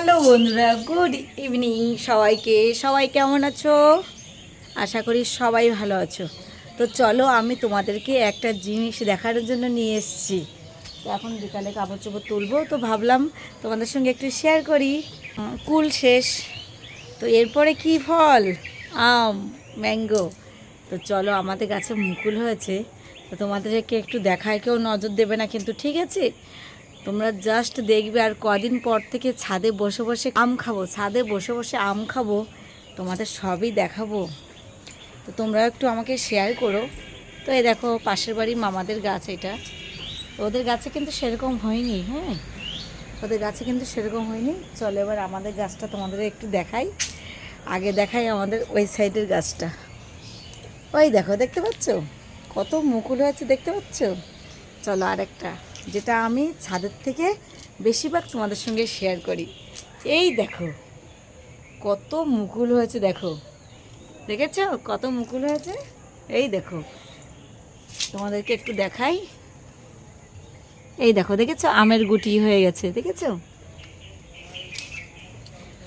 Hello বন্ধুরা good evening সবাইকে। সবাই কেমন আছো? আশা করি সবাই ভালো আছো। তো চলো আমি তোমাদেরকে একটা জিনিস দেখার জন্য নিয়ে এসেছি। এখন বিকালে কাপড় চোপড় তুলবো, তো ভাবলাম তোমাদের সঙ্গে একটু শেয়ার করি। কুল শেষ। তো এরপরে কি ফল? আম ম্যাঙ্গো তো চলো আমাদের গাছে মুকুল হয়েছে। তো তোমাদেরকে একটু দেখায়, কেউ নজর দেবে না কিন্তু, ঠিক আছে? তোমরা জাস্ট দেখবে আর কদিন পর থেকে ছাদে বসে বসে আম খাব, ছাদে বসে বসে আম খাব, তোমাদের সবই দেখাবো। তো তোমরা একটু আমাকে শেয়ার করো। তো এই দেখো, পাশের বাড়ি মামাদের গাছ এটা। ওদের গাছে কিন্তু সেরকম হয়নি হ্যাঁ? ওদের গাছে কিন্তু সেরকম হয়নি। চলো এবার আমাদের গাছটা তোমাদের একটু দেখাই। আগে দেখাই আমাদের ওই সাইডের গাছটা। ওই দেখো, দেখতে পাচ্ছ? কত মুকুল হয়েছে, দেখতে পাচ্ছ? চলো আরেকটা। যেটা আমি ছাদের থেকে বেশিরভাগ তোমাদের সঙ্গে শেয়ার করি। এই দেখো, কত মুকুল হয়েছে দেখো। দেখেছ? কত মুকুল হয়েছে? এই দেখো, তোমাদেরকে একটু দেখাই। এই দেখো, দেখেছ? আমের গুটি হয়ে গেছে, দেখেছ?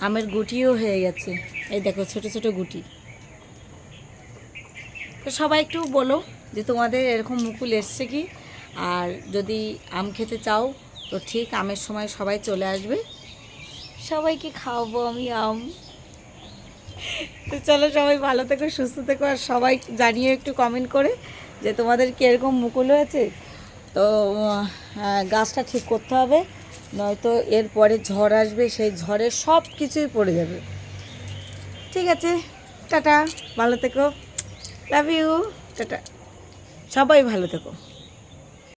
আমের গুটিও হয়ে গেছে। এই দেখো, ছোট ছোট গুটি। তো সবাই একটু বলো যে তোমাদের এরকম মুকুল এসছে কি? আর যদি আম খেতে চাও তো ঠিক আমের সময় সবাই চলে আসবে। সবাইকে খাওয়াবো আমি আম। তো চলো সবাই ভালো থেকো সুস্থ থেকো আর সবাই জানিয়ে একটু কমেন্ট করে যে তোমাদের কীরকম মুকুল হয়েছে। তো গাছটা ঠিক করতে হবে নয়তো এরপরে ঝড় আসবে সেই ঝড়ে সব কিছুই পড়ে যাবে। ঠিক আছে টাটা ভালো থেকো। Love you tata. সবাই ভালো থেকো।